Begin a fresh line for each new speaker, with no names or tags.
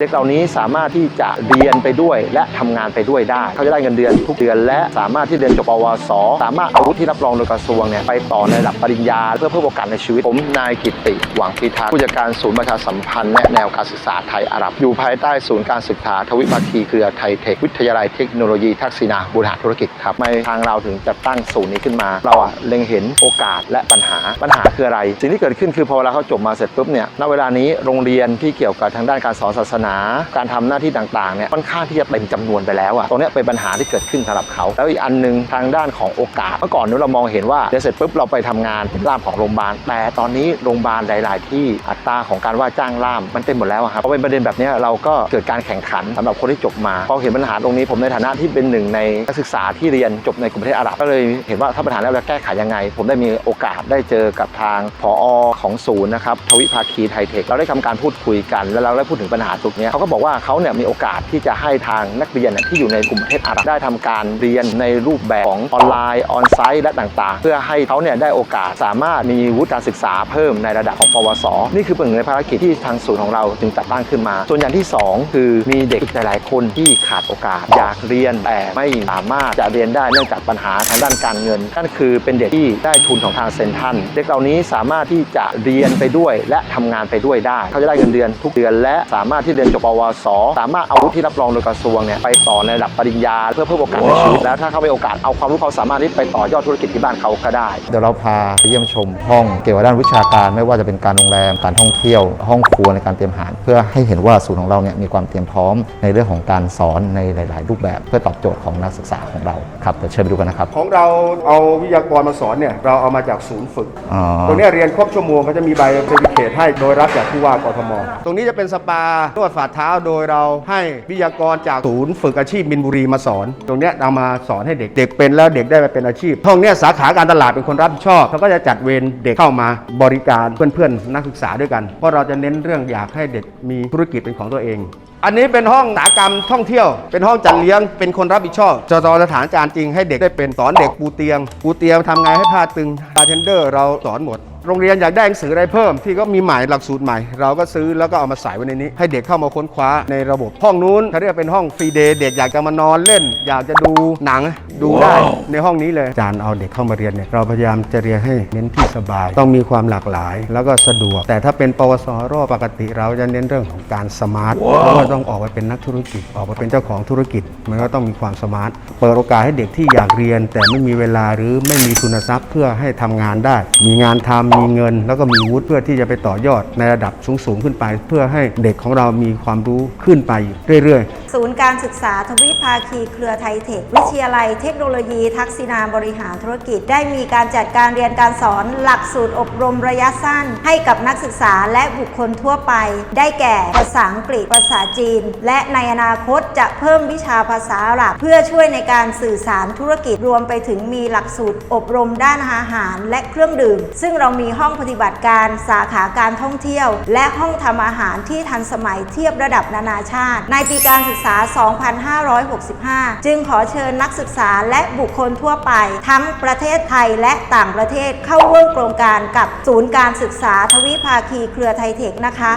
เด็กเหล่านี้สามารถที่จะเรียนไปด้วยและทำงานไปด้วยได้ เขาจะได้เงินเดือนทุกเดือน และสามารถที่เรียนจบปวส สามารถอาวุฒิที่รับรองโดยกระทรวงเนี่ยไปต่อในระดับปริญญา เพื่อเพิ่มโอกาสในชีวิต ผมนายกิติ หวังพิทักษ์ผู้จัดการศูนย์ประชาสัมพันธ์และแนวการศึกษาไทยอาหรับ อยู่ภายใต้ศูนย์การศึกษาทวิภาคีเครือไทยเทควิทยาลัยเทคโนโลยีทักษิณาบริหาธุรกิจครับไม่ทางเราถึงจะตั้งศูนย์นี้ขึ้นมา เราอะเล็งเห็นโอกาสและปัญหาปัญหาคืออะไร สิ่งที่เกิดขึ้นคือพอเวลาเขาจบมาเสร็จปุ๊บเนี่ยณเวลานี้โรงเรียนที่เกี่ยวกับทางด้านการสอนศาสนาการทำหน้าที่ต่างๆเนี่ยค่อนข้างที่จะเต็มจำนวนไปแล้วอะตรงนี้เป็นปัญหาที่เกิดขึ้นสำหรับเขา แล้วอีกอันหนึงทางด้านของโอกาส เมื่อก่อนนู้นเรามองเห็นว่าเดี๋ยวเสร็จปุ๊บเราไปทำงานเป็นล่ามของโรงพยาบาล แต่ตอนนี้โรงพยาบาลหลาย ๆ ที่อัตราของการว่าจ้างล่ามมันเต็มหมดแล้วครับพอเป็นประเด็นแบบนี้เราก็เกิดการแข่งขันสำหรับคนที่จบมาพอเห็นปัญหาตรงนี้ผมในฐานะที่เป็นหนึ่งในนักศึกษาที่เรียนจบในกลุ่มประเทศอาหรับก็เลยเห็นว่าถ้าปัญหาแล้วเราแก้ไขยังไง ผมได้มีโอกาสได้เจอกับทางผอของศูนย์นะครับทวิภาคีไทยเทคเราได้ทำการพูดคุยกัน แล้วเราได้พูดถึงปัญหาตรงเนี้ยเขาก็บอกว่าเขาเนี่ยมีโอกาสที่จะให้ทางนักเรียนเนี่ยที่อยู่ในกลุ่มประเทศอาหรับได้ทำการเรียนในรูปแบบของออนไลน์ออนไซต์และต่างๆ เพื่อให้เขาเนี่ยได้โอกาสสามารถมีวุฒิการศึกษาเพิ่มในระดับของปวส นี่คือเป็นหนึ่งในภารกิจที่ทางศูนย์ของเราจึงจัดตั้งขึ้นมา ส่วนอย่างที่สองคือมีเด็กอีกหลายๆคนที่ขาดโอกาสอยากเรียนแต่ไม่สามารถจะเรียนได้เนื่องจากปัญหาทางด้านการเงินนั่นคือเป็นเด็กที่ได้ทุนของทางเซนทรัลเด็กเหล่านี้สามารถที่จะเรียนไปด้วย และทำงานไปด้วยได้ เขาจะได้เงินเดือนทุกเดือนและสามารถที่เรียนจบปวส สามารถเอาวุฒิที่รับรองโดยกระทรวงเนี่ยไปต่อในระดับปริญญา เพื่อเพิ่มโอกาสในชีวิตแล้วถ้าเขามีโอกาสเอาความรู้เขามสามารถที่ไปต่อยอดธุรกิจที่บ้านเขาก็ได้
เดี๋ยวเราพาไปเยี่ยมชมห้องเกี่ยวกับด้านวิชาการไม่ว่าจะเป็นการโรงแรมการท่องเที่ยว ห้องครัวในการเตรียมอาหาร เพื่อให้เห็นว่าศูนย์ของเราเนี่ยมีความเตรียมพร้อมในเรื่องของการสอนในหลาย ๆ รูปแบบ เพื่อตอบโจทย์ของนักศึกษาของเราครับเดี๋ยวเชิญไปดูกันนะครับ
ของเราเอาวิทยากรมาสอนเนี่ยเราเอามาจากศูนย์ฝึก
อ๋อ
ตรงเนี้ยเรียนครบชั่วโมงเขาจะมีใบเซอร์ติเคทให้โดยรับจากผู้ว่ากทม ตรงนี้จะเป็นสปานวดฝ่าเท้าโดยเราให้วิทยากรจากศูนย์ฝึกอาชีพมินบุรีมาสอน ตรงเนี้ยเอามาสอนให้เด็กเด็กเป็นแล้วเด็กได้ไปเป็นอาชีพห้องเนี้ยสาขาการตลาดเป็นคนรับผิดชอบเขาก็จะจัดเวรเด็กเข้ามาบริการเพื่อนๆนักศึกษาด้วยกัน เพราะเราจะเน้นเรื่องอยากให้เด็กมีธุรกิจเป็นของตัวเอง อันนี้เป็นห้องตสาหกรรมท่องเที่ยว เป็นห้องจัดเลี้ยงเป็นคนรับผิดชอบจอสถานการณ์จริงให้เด็กได้เป็นสอนเด็กปูเตียงปูเตียงทำไงให้ผ้าตึงบาร์เทนเดอร์เราสอนหมดโรงเรียนอยากได้หนังสืออะไรเพิ่ม ที่ก็มีใหม่หลักสูตรใหม่ เราก็ซื้อแล้วก็เอามาใส่ไว้ในนี้ ให้เด็กเข้ามาค้นคว้าในระบบห้องนู้นเขาเรียกเป็นห้องฟรีเดย์เด็กอยากจะมานอนเล่น อยากจะดูหนังดูได้ในห้องนี้เลยอาจารย์เอาเด็กเข้ามาเรียนเนี่ยเราพยายามจะเรียนให้เน้นที่สบาย ต้องมีความหลากหลาย แล้วก็สะดวก แต่ถ้าเป็นปวสรอบปกติเราจะเน้นเรื่องของการสมาร์ทเพราะว่าต้องออกไปเป็นนักธุรกิจออกไปเป็นเจ้าของธุรกิจ มันก็ต้องมีความสมาร์ทเปิดโอกาสให้เด็กที่อยากเรียน แต่ไม่มีเวลาหรือไม่มีทุนทรัพย์เพื่อให้ทำงานได้ มีงานทำมีเงิน แล้วก็มีวุฒิเพื่อที่จะไปต่อยอดในระดับสูงๆขึ้นไป เพื่อให้เด็กของเรามีความรู้ขึ้นไปเรื่อยๆ
ศูนย์การศึกษาทวิภาคีเครือไทยเทค วิทยาลัยเทคโนโลยี ทักษิณาบริหารธุรกิจ ได้มีการจัดการเรียนการสอนหลักสูตรอบรมระยะสั้น ให้กับนักศึกษาและบุคคลทั่วไป ได้แก่ภาษาอังกฤษภาษาจีน และในอนาคตจะเพิ่มวิชาภาษาหรับเพื่อช่วยในการสื่อสารธุรกิจรวมไปถึงมีหลักสูตรอบรมด้านอาหาร และเครื่องดื่ม ซึ่งเรามีห้องปฏิบัติการสาขาการท่องเที่ยว และห้องทำอาหารที่ทันสมัยเทียบระดับนานาชาติ ในปีการศึกษา 2565 จึงขอเชิญนักศึกษาและบุคคลทั่วไป ทั้งประเทศไทยและต่างประเทศเข้าร่วมโครงการกับศูนย์การศึกษาทวิภาคีเครือไทยเทคนะคะ